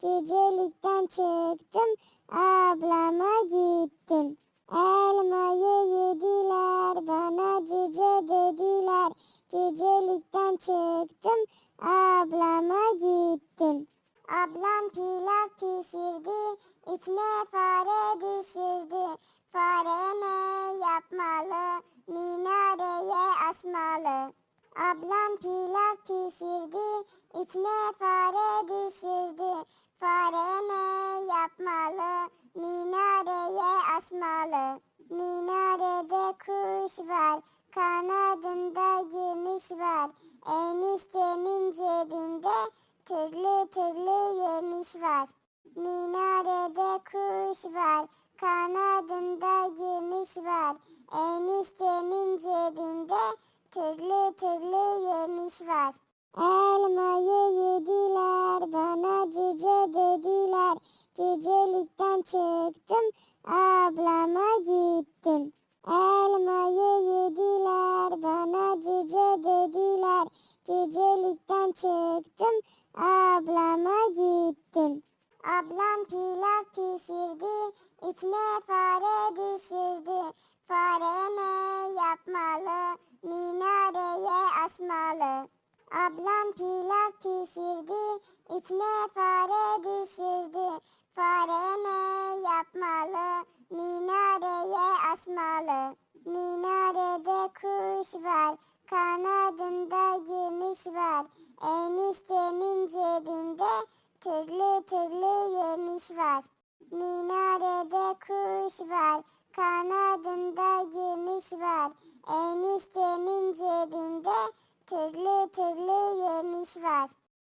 Cücelikten çıktım ablama gittim. Elmayı yediler bana cüce dediler. Cücelikten çıktım ablama gittim. Ablam pilav pişirdi, içine fare düşürdü. Fare ne yapmalı, minareye asmalı. Ablam pilav pişirdi, içine fare düşürdü. Gümüş var. Eniştemin cebinde türlü türlü yemiş var. Minarede kuş var, kanadında gümüş var. Eniştemin cebinde türlü türlü yemiş var. Elmayı yediler, bana cüce dediler. Cücelikten çıktım, ablama Cücelikten çıktım, ablama gittim. Ablam pilav pişirdi, içine fare düşürdü. Fare ne yapmalı, minareye asmalı. Ablam pilav pişirdi, içine fare düşürdü. Fare ne yapmalı, minareye asmalı. Minarede kuş var, kanadında türlü türlü yemiş var. Minarede kuş var, kanadında gümüş var. Eniştemin cebinde türlü türlü yemiş var.